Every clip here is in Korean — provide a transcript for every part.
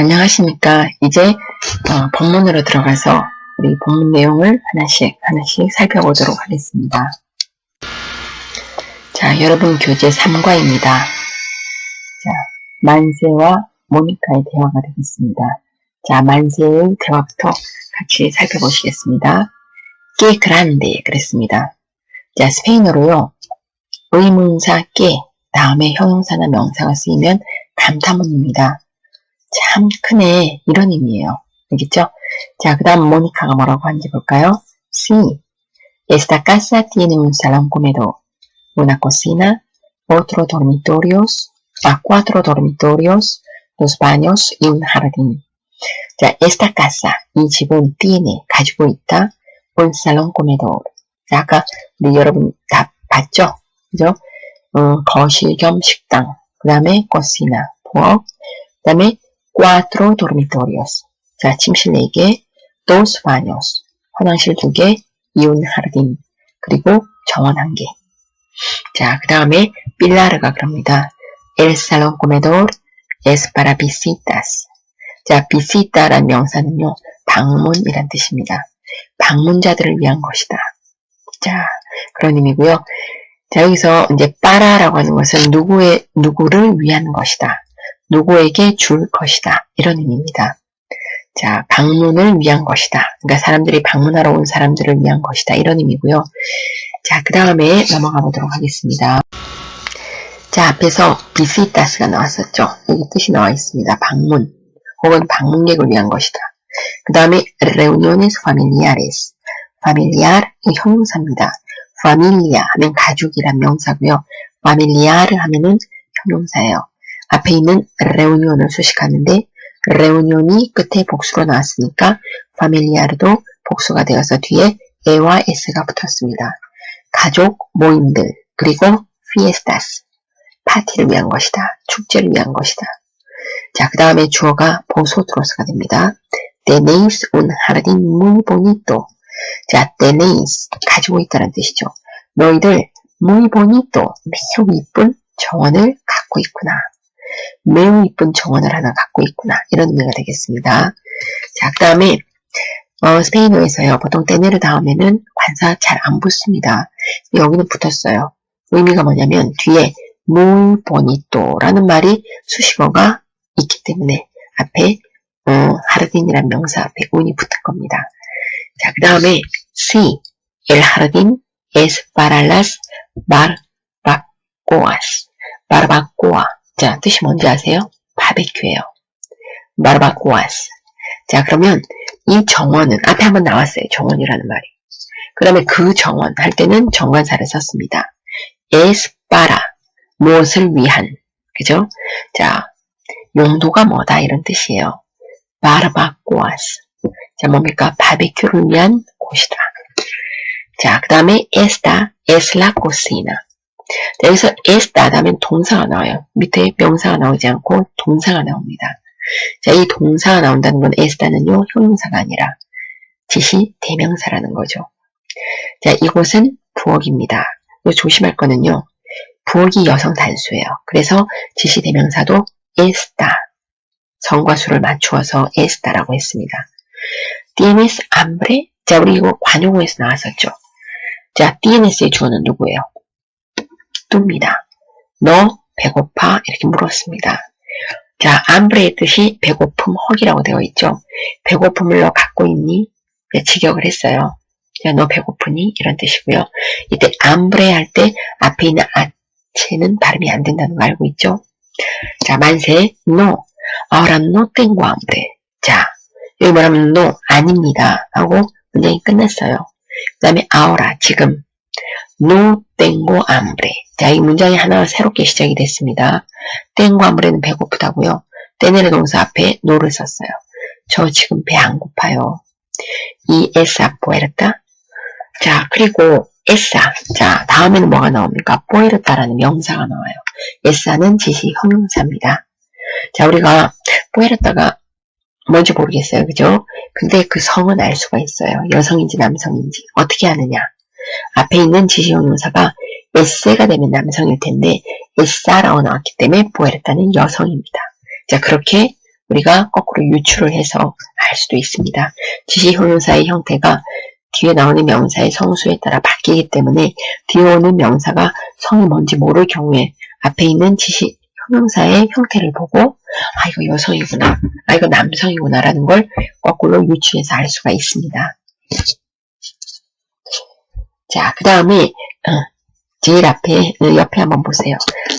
안녕하십니까. 이제 어, 본문으로 들어가서 우리 본문 내용을 하나씩 하나씩 살펴보도록 하겠습니다. 자, 여러분 교재 3과입니다. 자, 만세와 모니카의 대화가 되겠습니다. 자, 만세의 대화부터 같이 살펴보시겠습니다. 깨 그란데 그랬습니다. 자, 스페인어로요. 의문사 깨 다음에 형용사나 명사가 쓰이면 감탄문입니다. 참 크네 이런 의미예요. 알겠죠? 자, 그 다음 모니카가 뭐라고 하는지 볼까요? Sí, esta casa tiene un salón comedor, una cocina, otro dormitorios, a cuatro dormitorios, dos baños y un jardín. 자, esta casa, 이 집은 tiene, 가지고 있다, un salón comedor. 자, 아까 우리 여러분 다 봤죠? 그죠? 어, 거실 겸 식당, 그 다음에 cocina, 부엌, 그 다음에 cuatro dormitorios. 자, 침실 4개, dos baños. 화장실 2개, y un jardín. 그리고 정원 1개. 자, 그 다음에 빌라르가 그럽니다. El salón comedor es para visitas. 자, visita란 명사는요, 방문이란 뜻입니다. 방문자들을 위한 것이다. 자, 그런 의미고요. 자, 여기서 이제 빠라라고 하는 것은 누구의, 누구를 위한 것이다. 누구에게 줄 것이다. 이런 의미입니다. 자, 방문을 위한 것이다. 그러니까 사람들이 방문하러 온 사람들을 위한 것이다. 이런 의미고요. 자, 그 다음에 넘어가 보도록 하겠습니다. 자, 앞에서 비시타스가 나왔었죠. 여기 뜻이 나와 있습니다. 방문 혹은 방문객을 위한 것이다. 그 다음에 reuniones familiares. familiar 이 형용사입니다. familia 하면 가족이란 명사고요. familiar 하면은 형용사예요. 앞에 있는 reunion을 수식하는데 reunion이 끝에 복수로 나왔으니까 familiar도 복수가 되어서 뒤에 e와 s가 붙었습니다. 가족, 모임들, 그리고 fiestas, 파티를 위한 것이다. 축제를 위한 것이다. 자, 그 다음에 주어가 보소트로스가 됩니다. tenéis un jardín muy bonito. 자, tenéis, 가지고 있다는 뜻이죠. 너희들 muy bonito, 매우 이쁜 정원을 갖고 있구나. 매우 이쁜 정원을 하나 갖고 있구나. 이런 의미가 되겠습니다. 자, 그 다음에 어, 스페인어에서요. 보통 때네르 다음에는 관사 잘 안 붙습니다. 여기는 붙었어요. 의미가 뭐냐면 뒤에 muy bonito라는 말이 수식어가 있기 때문에 앞에 어, 하르딘이란 명사 앞에 운이 붙은 겁니다. 자, 그 다음에 sí, el jardín es para las barbacoas. barbacoa. 자, 뜻이 뭔지 아세요? 바베큐예요. barbacoas. 자, 그러면 이 정원은 앞에 한번 나왔어요. 정원이라는 말이. 그 다음에 그 정원 할 때는 정관사를 썼습니다. para 무엇을 위한 그죠? 자, 용도가 뭐다 이런 뜻이에요. barbacoas. 자, 뭡니까? 바베큐를 위한 곳이다. 자, 그 다음에 la cocina. 자, 여기서 esta 다음에 동사가 나와요. 밑에 명사가 나오지 않고 동사가 나옵니다. 자, 이 동사가 나온다는 건 esta는요, 형용사가 아니라 지시 대명사라는 거죠. 자, 이곳은 부엌입니다. 조심할 거는요, 부엌이 여성 단수예요. 그래서 지시 대명사도 esta, 성과 수를 맞추어서 esta라고 했습니다. tienes hambre? 자, 우리 이거 관용어에서 나왔었죠. 자, tienes의 주어는 누구예요? 뚜입니다. 너 배고파? 이렇게 물었습니다. 자, ambre의 뜻이 배고픔, 허기라고 되어 있죠. 배고픔을 너 갖고 있니? 네, 직역을 했어요. 야, 너 배고프니? 이런 뜻이고요. 이때 hambre 할때 앞에 있는 아체는 발음이 안 된다는 거 알고 있죠? 자, 만세, no. ahora no tengo. 자, 여기 뭐라면 no, 아닙니다. 하고 문장이 끝났어요. 그 다음에 ahora, 지금. No tengo hambre. 자, 이 문장이 하나 새롭게 시작이 됐습니다. tengo hambre는 배고프다고요. tener 동사 앞에 no를 썼어요. 저 지금 배 안 고파요. 이 esa puerta. 자, 그리고 esa. 자, 다음에는 뭐가 나옵니까? puerta라는 명사가 나와요. esa는 지시 형용사입니다. 자, 우리가 puerta가 뭔지 모르겠어요. 그죠? 근데 그 성은 알 수가 있어요. 여성인지 남성인지. 어떻게 아느냐? 앞에 있는 지시형 용사가 에세가 되면 남성일 텐데 에사라고 나왔기 때문에 puerta는 여성입니다. 자, 그렇게 우리가 거꾸로 유추를 해서 알 수도 있습니다. 지시 형 용사의 형태가 뒤에 나오는 명사의 성수에 따라 바뀌기 때문에 뒤에 오는 명사가 성이 뭔지 모를 경우에 앞에 있는 지시 형용사의 형태를 보고 아 이거 여성이구나 아 이거 남성이구나 라는 걸 거꾸로 유추해서 알 수가 있습니다. 자, 그 다음에 어, 제일 앞에 어, 옆에 한번 보세요.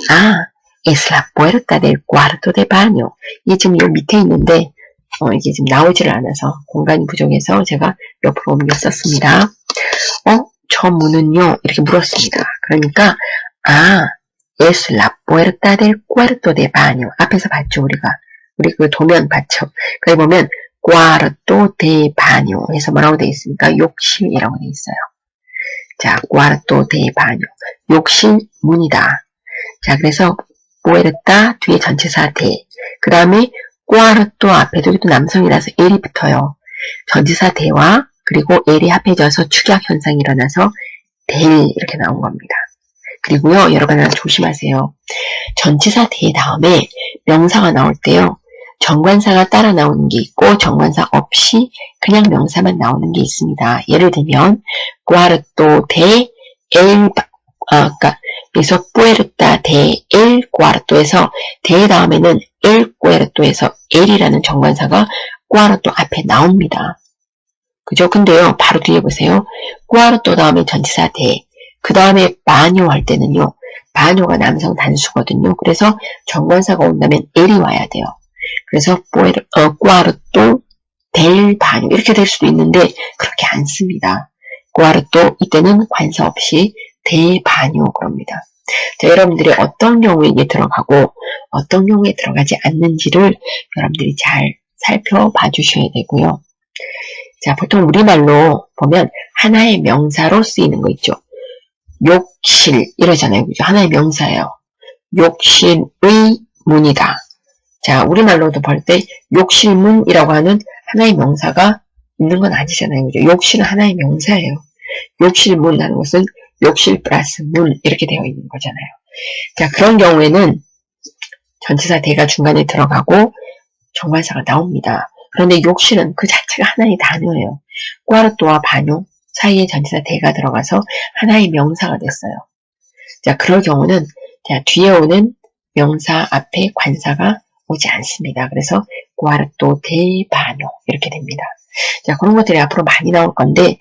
아, es la puerta del cuarto de baño. 이게 지금 요 밑에 있는데 어, 이게 지금 나오지를 않아서 공간이 부족해서 제가 옆으로 옮겨 썼습니다. 어, 저 문은요 이렇게 물었습니다. 그러니까 아, es la puerta del cuarto de baño. 앞에서 봤죠 우리가 우리 그 도면 봤죠. 거기 보면 cuarto de baño 해서 뭐라고 되어 있습니까? 욕실이라고 되어 있어요. 자, cuarto de. 욕실 문이다. 자, 그래서 puerta 뒤에 전치사 대. 그 다음에 cuarto 앞에도 여기도 남성이라서 L이 붙어요. 전치사 대와 그리고 L이 합해져서 축약 현상이 일어나서 대 이렇게 나온 겁니다. 그리고요, 여러분 조심하세요. 전치사 대 다음에 명사가 나올 때요. 정관사가 따라 나오는 게 있고 정관사 없이 그냥 명사만 나오는 게 있습니다. 예를 들면 cuarto de el 아, 그러니까 puerta de el cuarto에서 de 다음에는 el cuarto에서 el이라는 정관사가 cuarto 앞에 나옵니다. 그죠? 근데요, 바로 뒤에 보세요. cuarto 다음에 전치사 de, 그 다음에 바뇨 할 때는요, 바뇨가 남성 단수거든요. 그래서 정관사가 온다면 el이 와야 돼요. 그래서 어, cuarto del baño 이렇게 될 수도 있는데 그렇게 안 씁니다. cuarto 이때는 관사 없이 del baño 그럽니다. 자, 여러분들이 어떤 경우에 이게 들어가고 어떤 경우에 들어가지 않는지를 여러분들이 잘 살펴봐 주셔야 되고요. 자, 보통 우리말로 보면 하나의 명사로 쓰이는 거 있죠. 욕실 이러잖아요. 그죠? 하나의 명사예요. 욕실의 문이다. 자, 우리말로도 볼 때 욕실문이라고 하는 하나의 명사가 있는 건 아니잖아요. 그죠? 욕실은 하나의 명사예요. 욕실문이라는 것은 욕실 플러스 문 이렇게 되어 있는 거잖아요. 자, 그런 경우에는 전치사 대가 중간에 들어가고 정관사가 나옵니다. 그런데 욕실은 그 자체가 하나의 단어예요. 꽈르또와 반용 사이에 전치사 대가 들어가서 하나의 명사가 됐어요. 자, 그럴 경우는 자, 뒤에 오는 명사 앞에 관사가 오지 않습니다. 그래서 구아르또 대반요 이렇게 됩니다. 자 그런 것들이 앞으로 많이 나올 건데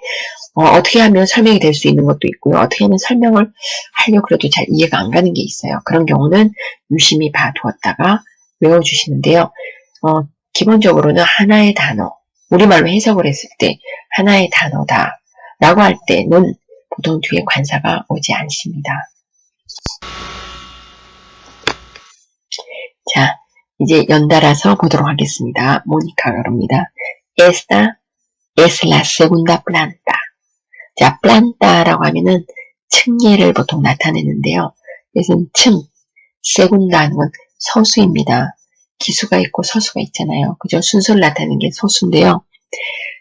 어, 떻게 하면 설명이 될 수 있는 것도 있고요. 어떻게 하면 설명을 하려고 그래도 잘 이해가 안 가는 게 있어요. 그런 경우는 유심히 봐두었다가 외워주시는데요. 어, 기본적으로는 하나의 단어, 우리말로 해석을 했을 때 하나의 단어다 라고 할 때는 보통 뒤에 관사가 오지 않습니다. 자, 이제 연달아서 보도록 하겠습니다. 모니카가 그럽니다. Esta es la segunda planta. 자, planta라고 하면은 층계를 보통 나타내는데요. 이것은 층, 세군다는 건 서수입니다. 기수가 있고 서수가 있잖아요. 그죠? 순서를 나타내는 게 서수인데요.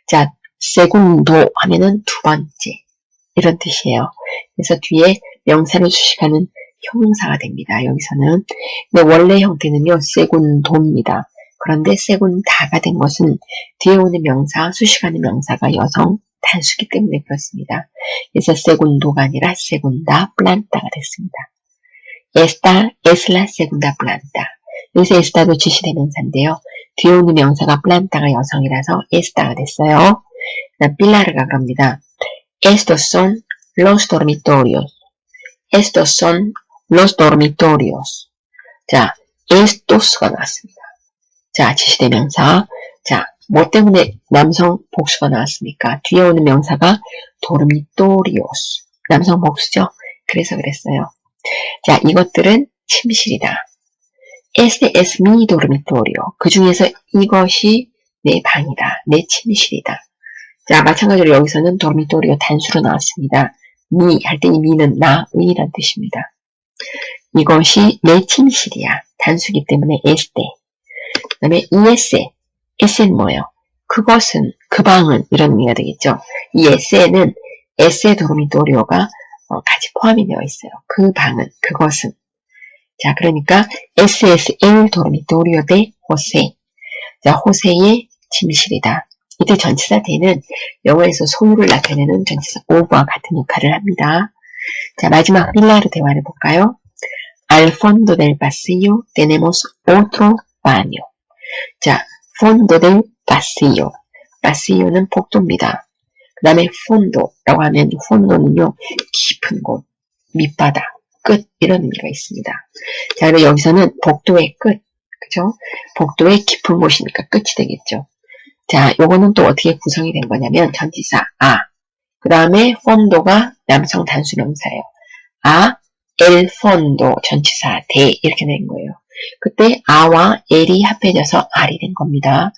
자, 세군도 하면은 두 번째. 이런 뜻이에요. 그래서 뒤에 명사를 수식하는 형용사가 됩니다. 여기서는. 근데 원래 형태는요, 세군 도입니다. 그런데 세군 다가 된 것은 뒤에 오는 명사, 수식하는 명사가 여성 단수기 때문에 그렇습니다. 그래서 세군도가 아니라 세군다 플란타가 됐습니다. es la segunda planta. 여기서 esta도 지시대명사인데요. 뒤에 오는 명사가 플란타가 여성이라서 esta가 됐어요. 빌라르가 그럽니다. Estos son los dormitorios. Estos son los dormitorios. 자, estos가 나왔습니다. 자, 지시대명사. 자, 뭐 때문에 남성 복수가 나왔습니까? 뒤에 오는 명사가 dormitorios. 남성 복수죠? 그래서 그랬어요. 자, 이것들은 침실이다. Este es mi dormitorio. 그 중에서 이것이 내 방이다. 내 침실이다. 자, 마찬가지로 여기서는 dormitorio 단수로 나왔습니다. 미 할 때 이 미는 나 의란 뜻입니다. 이것이 내 침실이야. 단수기 때문에 에스테. 그 다음에 이에세. 에세는 뭐예요? 그것은, 그 방은 이런 의미가 되겠죠. 이 에세는 에세 도르미토리오가 어, 같이 포함이 되어 있어요. 그 방은, 그것은. 자, 그러니까 SS1 도르미토리오 대 호세. 자, 호세의 침실이다. 이때 전치사 대는 영어에서 소유를 나타내는 전치사 over와 같은 역할을 합니다. 자, 마지막 빌라로 대화를 볼까요? Al fondo del pasillo tenemos otro baño. 자, fondo del pasillo. pasillo는 복도입니다. 그 다음에 fondo라고 하면 fondo는요, 깊은 곳, 밑바닥, 끝 이런 의미가 있습니다. 자, 그리고 여기서는 복도의 끝, 그죠? 복도의 깊은 곳이니까 끝이 되겠죠. 자, 요거는 또 어떻게 구성이 된 거냐면 전치사 아, 그 다음에 fondo가 남성 단수명사예요. 아, el fondo 전치사 대 이렇게 된 거예요. 그때 아와 엘이 합해져서 알이 된 겁니다.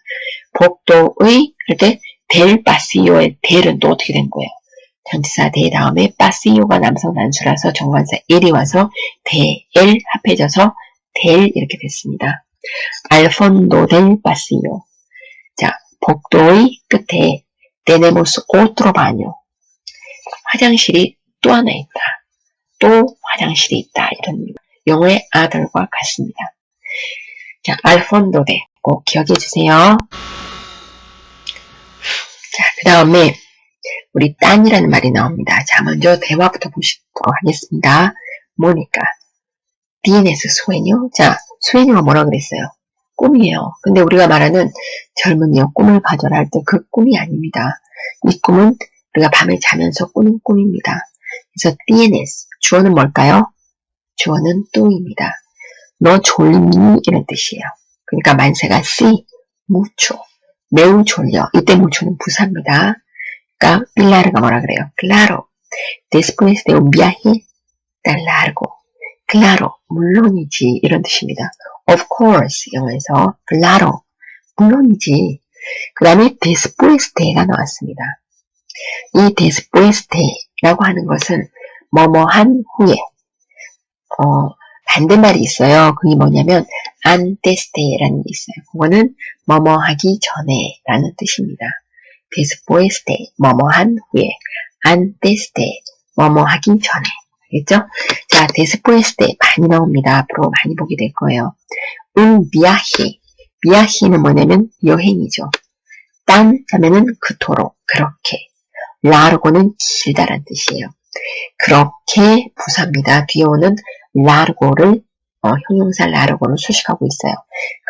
복도의 그때 델 파시오의 델은 또 어떻게 된 거예요? 전치사 대 다음에 파시오가 남성 단수라서 정관사 엘이 와서 대 엘 합해져서 델 이렇게 됐습니다. 알폰도 델 파시오. 자, 복도의 끝에 테네모스 오트로 바뇨. 화장실이 또 하나 있다. 또 화장실이 있다. 이런 영어의 아들과 같습니다. 자, 알폰도데 꼭 기억해 주세요. 자, 그 다음에 우리 딴이라는 말이 나옵니다. 자, 먼저 대화부터 보시도록 하겠습니다. 뭐니까? DNS 수행요? 자, 수행요가 뭐라 그랬어요? 꿈이에요. 근데 우리가 말하는 젊은이요, 꿈을 가져라 할 때 그 꿈이 아닙니다. 이 꿈은 우리가 밤에 자면서 꾸는 꿈입니다. 그래서 DNS, 주어는 뭘까요? 주어는 또입니다. 너 졸리니? 이런 뜻이에요. 그러니까 만세가 C, 무초, 매우 졸려. 이때 무초는 부사입니다. 그러니까 빌라르가 뭐라 그래요? Claro, después de un viaje tan largo. Claro, 물론이지 이런 뜻입니다. Of course 영어에서 Claro, 물론이지. 그 다음에 después de가 나왔습니다. 이 después de라고 하는 것은 뭐뭐한 후에 어, 반대말이 있어요. 그게 뭐냐면 antes de라는 게 있어요. 그거는 뭐뭐 하기 전에 라는 뜻입니다. después de 뭐뭐한 후에 antes de 뭐뭐 하기 전에 알겠죠? 자, después de 많이 나옵니다. 앞으로 많이 보게 될 거예요. un viaje viaje는 뭐냐면 여행이죠. 딴 하면은 그토록 그렇게 largo는 길다란 뜻이에요. 그렇게 부사입니다. 뒤에 오는 largo를 어, 형용사 largo를 수식하고 있어요.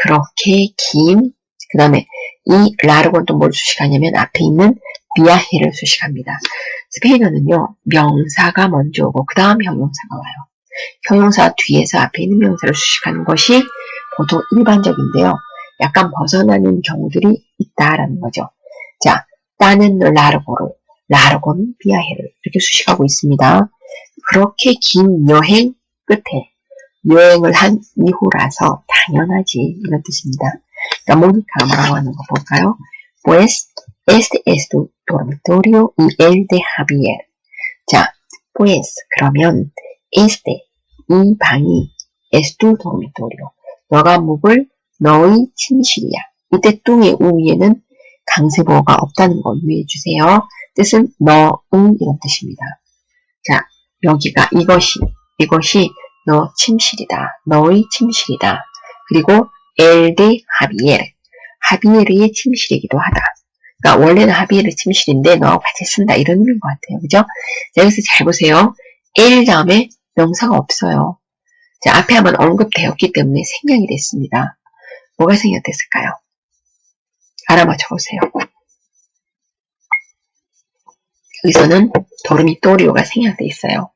그렇게 긴, 그 다음에 이 largo는 또 뭘 수식하냐면 앞에 있는 비아헤를 수식합니다. 스페인어는요, 명사가 먼저 오고 그 다음 형용사가 와요. 형용사 뒤에서 앞에 있는 명사를 수식하는 것이 보통 일반적인데요. 약간 벗어나는 경우들이 있다라는 거죠. 자, 따는 라르고로, 라르고는 비아헤를 이렇게 수식하고 있습니다. 그렇게 긴 여행 끝에 여행을 한 이후라서 당연하지 이런 뜻입니다. 그러니까 모니카가 뭐라고 하는 거 볼까요? Pues este es tu dormitorio y el de Javier. 자, pues 그러면 este 이 방이 es tu dormitorio. 너가 묵을 너의 침실이야. 이때 뚱의 우위에는 강세보호가 없다는 거 유의해 주세요. 뜻은 너의 이런 뜻입니다. 자, 여기가 이것이 이것이 너 침실이다. 너의 침실이다. 그리고 엘데 하비엘 하비에르의 침실이기도 하다. 그러니까 원래는 하비에르 침실인데 너하고 같이 쓴다 이런 의미인 것 같아요. 그죠? 자, 여기서 잘 보세요. 엘 다음에 명사가 없어요. 자, 앞에 한번 언급되었기 때문에 생략이 됐습니다. 뭐가 생략됐을까요? 알아맞혀 보세요. 여기서는 도르미토리오가 생략돼 있어요.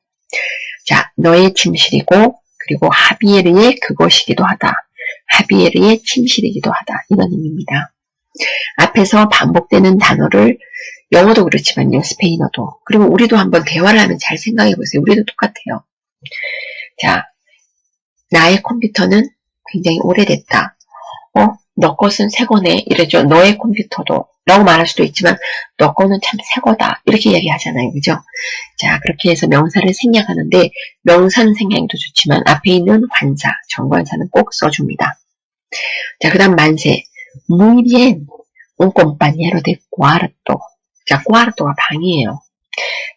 자, 너의 침실이고 그리고 하비에르의 그것이기도 하다. 하비에르의 침실이기도 하다. 이런 의미입니다. 앞에서 반복되는 단어를 영어도 그렇지만요. 스페인어도. 그리고 우리도 한번 대화를 하면 잘 생각해 보세요. 우리도 똑같아요. 자, 나의 컴퓨터는 굉장히 오래됐다. 어, 너 것은 새 거네. 이러죠. 너의 컴퓨터도. 라고 말할 수도 있지만, 너 거는 참 새 거다. 이렇게 얘기하잖아요. 그죠? 자, 그렇게 해서 명사를 생략하는데, 명사는 생략도 좋지만, 앞에 있는 관사, 정관사는 꼭 써줍니다. 자, 그 다음 만세. Muy bien. Un compañero de cuarto. 자, cuarto가 방이에요.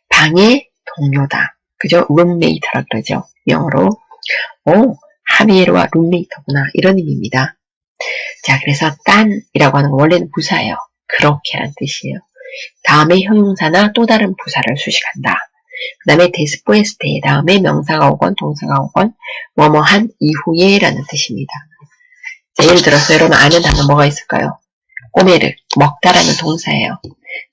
방의 동료다. 그죠? roommate라 그러죠. 영어로. 오, 하비에르와 룸메이터구나. 이런 의미입니다. 자, 그래서 딴이라고 하는 건 원래는 부사예요. 그렇게란 뜻이에요. 다음에 형용사나 또 다른 부사를 수식한다. 그 다음에 데스포에스테 다음에 명사가 오건 동사가 오건 뭐뭐한 이후에 라는 뜻입니다. 자, 예를 들어서 여러분 아는 단어 뭐가 있을까요? 꼬메르, 먹다라는 동사예요.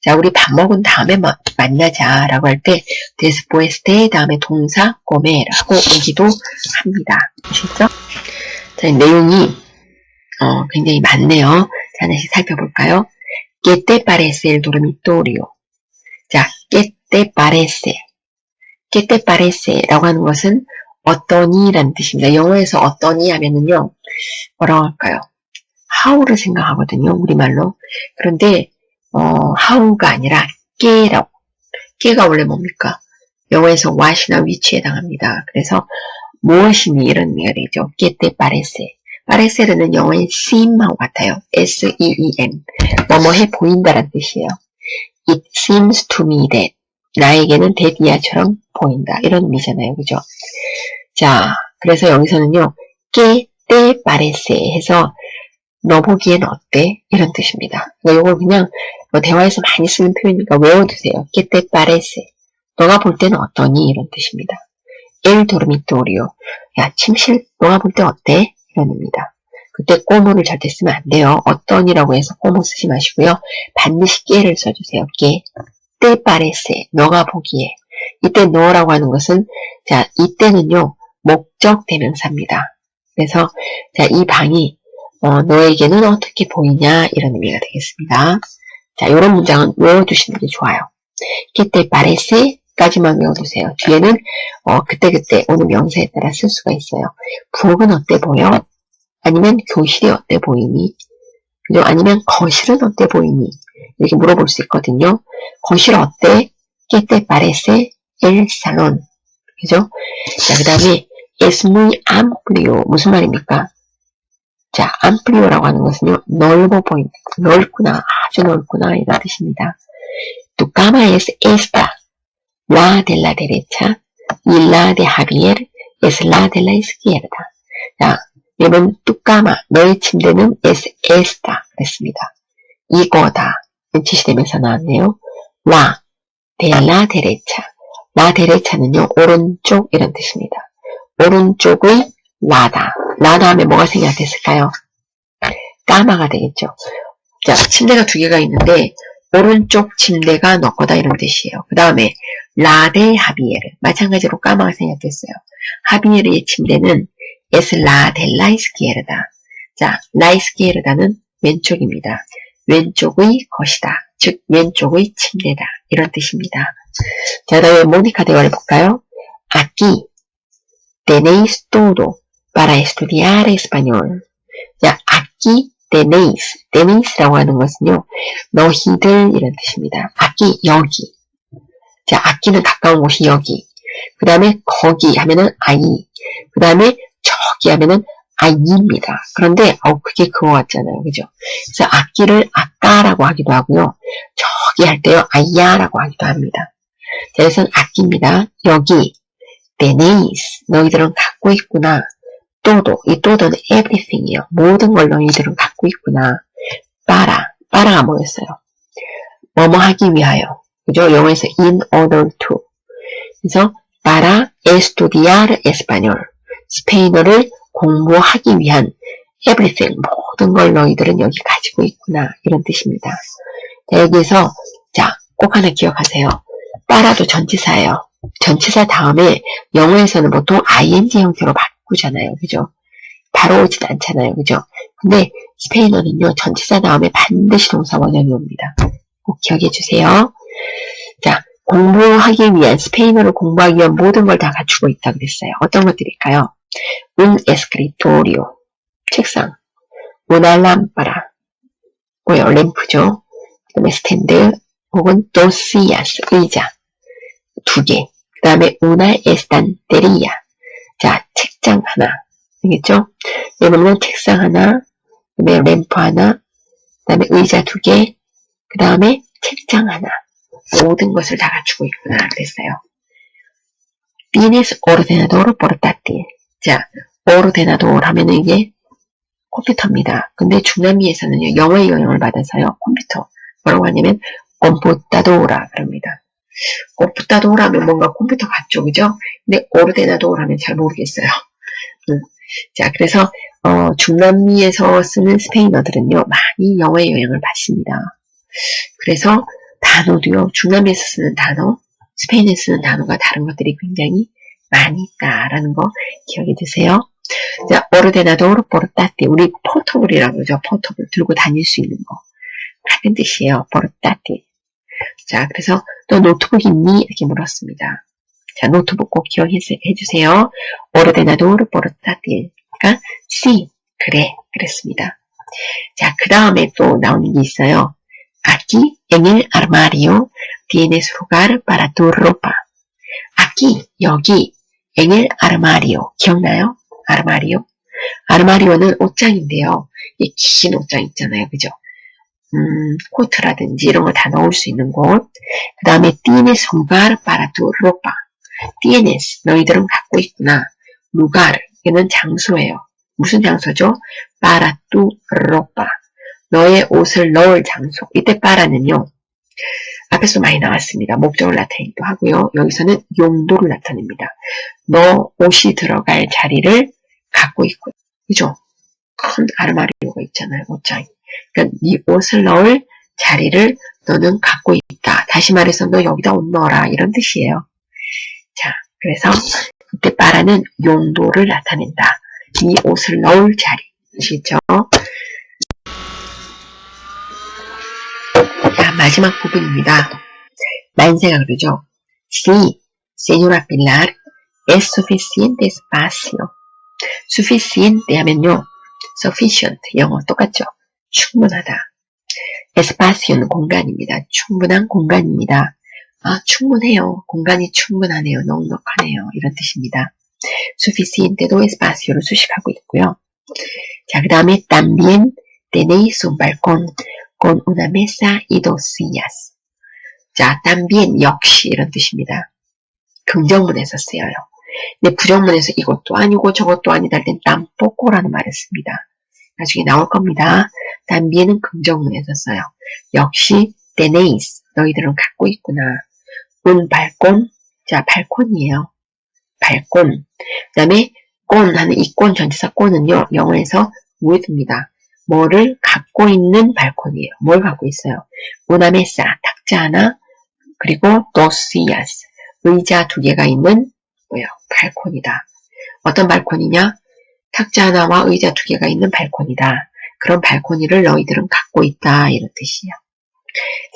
자, 우리 밥 먹은 다음에 마- 만나자 라고 할 때 데스포에스테 다음에 동사 꼬메라고 오기도 합니다. 아시죠? 자, 이 내용이 어, 굉장히 많네요. 자, 하나씩 살펴볼까요? ¿Qué te parece el dormitorio? 자, ¿qué te parece? ¿Qué te parece? 라고 하는 것은 어떠니? 라는 뜻입니다. 영어에서 어떠니? 하면은요, 뭐라고 할까요? how를 생각하거든요, 우리말로. 그런데, 어, how가 아니라 깨라고. 깨가 원래 뭡니까? 영어에서 what이나 which에 해당합니다. 그래서 무엇이니? 이런 의미가 되죠. Parecer는 영어의 seem하고 같아요. S-E-E-M. 뭐뭐해 보인다란 뜻이에요. It seems to me that. 나에게는 대디아처럼 보인다. 이런 의미잖아요. 그죠? 자, 그래서 여기서는요. que te parece 해서 너 보기엔 어때? 이런 뜻입니다. 그러니까 이걸 그냥 뭐 대화에서 많이 쓰는 표현이니까 외워두세요. te parece. 너가 볼 때는 어떠니? 이런 뜻입니다. el dormitorio. 야, 침실 너가 볼 때 어때? 의미입니다. 그때 꼬무를 절대 쓰면 안 돼요. 어떤이라고 해서 꼬무 쓰지 마시고요. 반드시 깨를 써주세요. 깨. 때 빠레세. 너가 보기에. 이때 너라고 하는 것은 자 이때는요 목적 대명사입니다. 그래서 자이 방이 어, 너에게는 어떻게 보이냐 이런 의미가 되겠습니다. 자 이런 문장은 외워두시는 게 좋아요. 그때 빠레세 까지만 외워두세요. 뒤에는 어, 그때그때 오는 명사에 따라 쓸 수가 있어요. 부엌은 어때 보여? 아니면 교실이 어때 보이니? 그죠? 아니면 거실은 어때 보이니? 이렇게 물어볼 수 있거든요. 거실 어때? ¿Qué te parece el salón? 그죠? 자, 그 다음에 muy amplio. 무슨 말입니까? 자, amplio라고 하는 것은요, 넓어 보인다. 넓구나. 아주 넓구나. 이런 뜻입니다. La de la derecha y la de Javier es la de la izquierda. 자, 여러분 뚜까마 너의 침대는 es esta 그랬습니다. 이거다 지시되면서 나왔네요. la de la derecha la derecha는요 오른쪽 이런 뜻입니다. 오른쪽의 라다 라 다음에 뭐가 생략됐을까요? 까마가 되겠죠. 자 침대가 두 개가 있는데 오른쪽 침대가 너 거다 이런 뜻이에요. 그 다음에 라데 하비에르 마찬가지로 까마가 생략됐어요. 하비에르의 침대는 es la de la izquierda. 자, la izquierda는 왼쪽입니다. 왼쪽의 것이다. 즉, 왼쪽의 침대다. 이런 뜻입니다. 자, 다음에 모니카 대화를 볼까요? Aquí tenéis todo para estudiar español. 자, aquí tenéis. tenéis라고 하는 것은요, 너희들 이런 뜻입니다. aquí, 여기. 자, 아끼는 가까운 곳이 여기. 그 다음에 거기 하면은 아이. 그 다음에 저기 하면은 아이입니다. 그런데 어 그게 그거 같잖아요. 그죠? 그래서 악기를 아까라고 하기도 하고요. 저기 할 때요. 아이야라고 하기도 합니다. 자, 여기서는 악기입니다. 여기 tenéis 너희들은 갖고 있구나. todo 이 todo는 everything이요. 모든 걸 너희들은 갖고 있구나. para para가 뭐였어요? 뭐뭐 하기 위하여. 그죠? 영어에서 in order to. 그래서 para estudiar español. 스페인어를 공부하기 위한 everything, 모든 걸 너희들은 여기 가지고 있구나. 이런 뜻입니다. 자, 여기에서, 자, 꼭 하나 기억하세요. 빠라도 전치사예요. 전치사 다음에 영어에서는 보통 ing 형태로 바꾸잖아요. 그죠? 바로 오진 않잖아요. 그죠? 근데 스페인어는요, 전치사 다음에 반드시 동사 원형이 옵니다. 꼭 기억해 주세요. 자, 공부하기 위한, 스페인어를 공부하기 위한 모든 걸 다 갖추고 있다 그랬어요. 어떤 것들일까요? Un escritorio, 책상, una lámpara, 뭐요? 램프죠. 그 다음에 스탠드, 혹은 dos sillas, 의자, 두 개. 그 다음에 una estantería, 자, 책장 하나. 알겠죠? 여러분은 책상 하나, 그 다음에 램프 하나, 그 다음에 의자 두 개, 그 다음에 책장 하나. 모든 것을 다 갖추고 있구나 그랬어요. Tienes ordenador portátil. 자, ordenador 하면 이게 컴퓨터입니다. 근데 중남미에서는요, 영어의 영향을 받아서요, 컴퓨터. 뭐라고 하냐면, 컴포타도라 그럽니다. 컴포타도라 하면 뭔가 컴퓨터 같죠, 그죠? 근데 오르데나도라 하면 잘 모르겠어요. 음. 자, 그래서, 어, 중남미에서 쓰는 스페인어들은요, 많이 영어의 영향을 받습니다. 그래서 단어도요, 중남미에서 쓰는 단어, 스페인에 쓰는 단어가 다른 것들이 굉장히 많이 있다라는 거 기억해 두세요. 자, 오르데나도르 포르타티. 우리 포터블이라고 그러죠. 포터블. 들고 다닐 수 있는 거. 같은 뜻이에요. 포르타티. 자, 그래서 또 노트북 있니? 이렇게 물었습니다. 자, 노트북 꼭 기억해 주세요. 오르데나도르 포르타티. 그러니까, sí. 그래. 그랬습니다. 자, 그 다음에 또 나오는 게 있어요. Aquí, en el armario, tienes lugar para tu ropa. 여기, en el armario. 기억나요? 아르마리오. 아르마리오는 옷장인데요. 이 긴 옷장 있잖아요. 그죠? 음, 코트라든지 이런 거 다 넣을 수 있는 곳. 그 다음에 tienes lugar para tu ropa. 너희들은 갖고 있구나. lugar, 이는 장소예요. 무슨 장소죠? tu ropa. 너의 옷을 넣을 장소. 이때 para는요. 앞에서 많이 나왔습니다. 목적을 나타내기도 하고요. 여기서는 용도를 나타냅니다. 너 옷이 들어갈 자리를 갖고 있고, 그죠? 큰 아르마리오가 있잖아요, 옷장이. 그러니까 네 옷을 넣을 자리를 너는 갖고 있다. 다시 말해서 너 여기다 옷 넣어라. 이런 뜻이에요. 자, 그래서 이때 빠라는 용도를 나타낸다. 네 옷을 넣을 자리. 아시죠? 자, 마지막 부분입니다. 만세가 그러죠. Sí, señora Pilar, es suficiente espacio. suficiente 하면요. sufficient, 영어 똑같죠? 충분하다. espacio는 공간입니다. 충분한 공간입니다. 아, 충분해요. 공간이 충분하네요. 넉넉하네요. 이런 뜻입니다. suficiente도 espacio로 수식하고 있고요. 자, 그 다음에 también tenéis un balcón con una mesa y dos sillas. 자, también 역시 이런 뜻입니다. 긍정문에서 쓰여요. 근데 부정문에서 이것도 아니고 저것도 아니다 할땐 tampoco라는 말을 씁니다. 나중에 나올 겁니다. también은 긍정문에서 써요. 역시 tenéis 너희들은 갖고 있구나. un balcón 자, 발콘이에요. 발콘. 그 다음에 꼰 하는 이꼰 전치사 꼰은요, 영어에서 with입니다. 뭐를 갖고 있는 발콘이에요. 뭘 갖고 있어요? mesa, 탁자 하나, 그리고 sillas, 의자 두 개가 있는 뭐야, 발콘이다. 어떤 발코니냐? 탁자 하나와 의자 두 개가 있는 발코니다. 그런 발코니를 너희들은 갖고 있다. 이런 뜻이에요.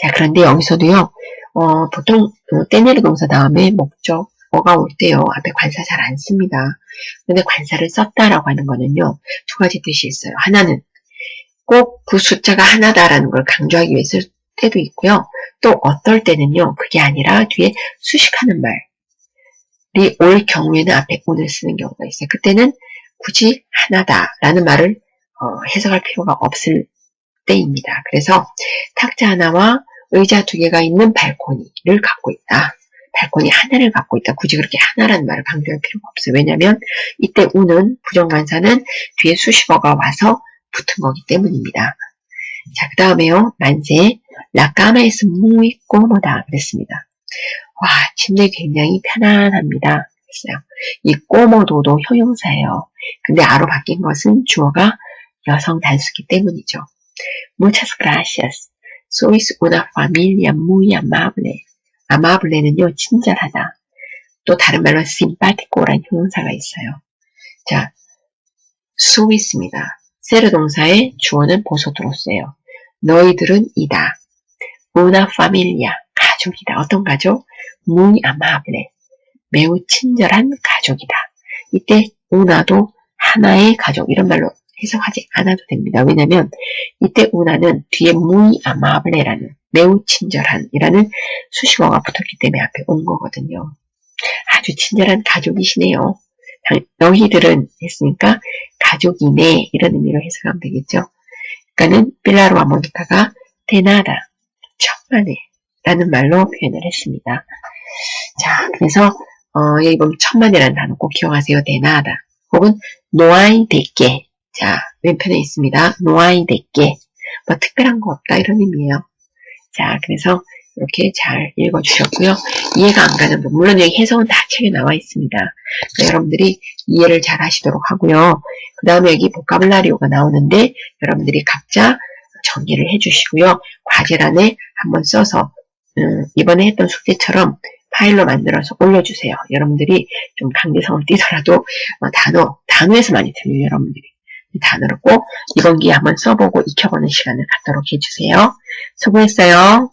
자, 그런데 여기서도요, 어, 보통 떼내리 동사 다음에 목적, 뭐가 올 때요, 앞에 관사 잘 안 씁니다. 근데 관사를 썼다라고 하는 거는요, 두 가지 뜻이 있어요. 하나는 꼭 그 숫자가 하나다라는 걸 강조하기 위해서 쓸 때도 있고요. 또 어떨 때는요, 그게 아니라 뒤에 수식하는 말이 올 경우에는 앞에 오늘 쓰는 경우가 있어요. 그때는 굳이 하나다라는 말을 어, 해석할 필요가 없을 때입니다. 그래서 탁자 하나와 의자 두 개가 있는 발코니를 갖고 있다. 발코니 하나를 갖고 있다. 굳이 그렇게 하나라는 말을 강조할 필요가 없어요. 왜냐하면 이때 우는 부정관사는 뒤에 수식어가 와서 붙은 거기 때문입니다. 자, 그 다음에요. 만세. Es muy cómoda. 그랬습니다. 와, 침대 굉장히 편안합니다. 그랬어요. 이 꼬모도도 형용사예요. 근데 아로 바뀐 것은 주어가 여성 단수기 때문이죠. Muchas gracias. Sois una familia muy amable. amable는요, 친절하다. 또 다른 말로 simpatico라는 형용사가 있어요. 자, sois입니다. 세르 동사의 주어는 보소도로스예요. 너희들은 이다. una familia, 가족이다. 어떤 가족? muy amable, 매우 친절한 가족이다. 이때 una도 하나의 가족 이런 말로 해석하지 않아도 됩니다. 왜냐하면 이때 una는 뒤에 muy amable라는 매우 친절한이라는 수식어가 붙었기 때문에 앞에 온 거거든요. 아주 친절한 가족이시네요. 너희들은 했으니까 가족이네 이런 의미로 해석하면 되겠죠. 그러니까는 필라로와 모니카가 테나다 천만에 라는 말로 표현을 했습니다. 자, 그래서 어, 여기 보면 천만이라는 단어 꼭 기억하세요. 데나다 혹은 노아이 데게 자, 왼편에 있습니다. 노아이 내게. 뭐 특별한 거 없다 이런 의미예요. 자, 그래서 이렇게 잘 읽어주셨고요. 이해가 안 가는 부분, 물론 여기 해석은 다 책에 나와 있습니다. 그래서 여러분들이 이해를 잘 하시도록 하고요. 그 다음에 여기 보카블라리오가 나오는데 여러분들이 각자 정리를 해주시고요. 과제란에 한번 써서 음, 이번에 했던 숙제처럼 파일로 만들어서 올려주세요. 여러분들이 좀 강제성을 띠더라도 어, 단어, 단어에서 많이 들려요, 여러분들이. 이 단어를 꼭 이번 기회에 한번 써보고 익혀보는 시간을 갖도록 해주세요. 수고했어요.